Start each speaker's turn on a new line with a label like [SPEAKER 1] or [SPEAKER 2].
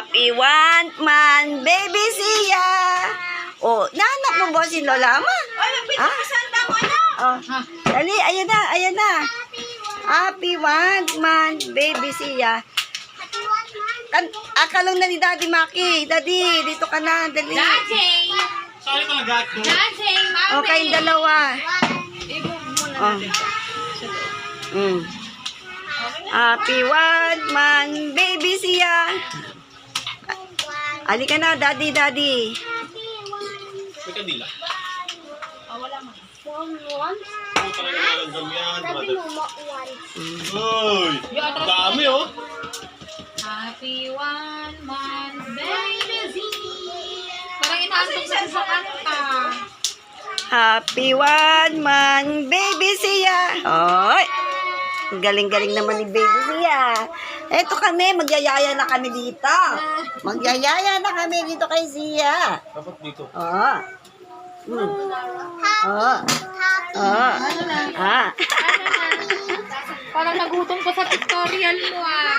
[SPEAKER 1] Happy one man, baby siya. Oh, nanak mo ba si Lola Ma? Ah? Oh, dali, ayan na, ayan na. Happy one man, baby siya. Kan akalong na ni Daddy Maki. Daddy, dito ka na, dali.
[SPEAKER 2] Dajing!
[SPEAKER 3] Sorry talaga ako.
[SPEAKER 2] Dajing! Mami!
[SPEAKER 1] Oh, kayong dalawa.
[SPEAKER 2] I-move muna
[SPEAKER 1] Oh.
[SPEAKER 2] natin.
[SPEAKER 1] Mm. Happy one man, baby siya. Ali ka na, daddy, daddy.
[SPEAKER 3] May kadila.
[SPEAKER 2] Oh, wala mo.
[SPEAKER 3] Oo, talaga nalanggam yan. Uy! Ang dami oh.
[SPEAKER 2] Happy one month baby. Parang inaantong sa sa kanta.
[SPEAKER 1] Happy one man, baby siya. Oy! Galing-galing naman ni baby siya. Eto kami, magyayaya na kami dito. Magyayaya na kami dito kay Siya.
[SPEAKER 3] Dapat dito.
[SPEAKER 1] Oo. Mm. Oo. Oo.
[SPEAKER 2] Ano na?
[SPEAKER 1] Ah.
[SPEAKER 2] Parang nagutom ko sa pictorial mo ah.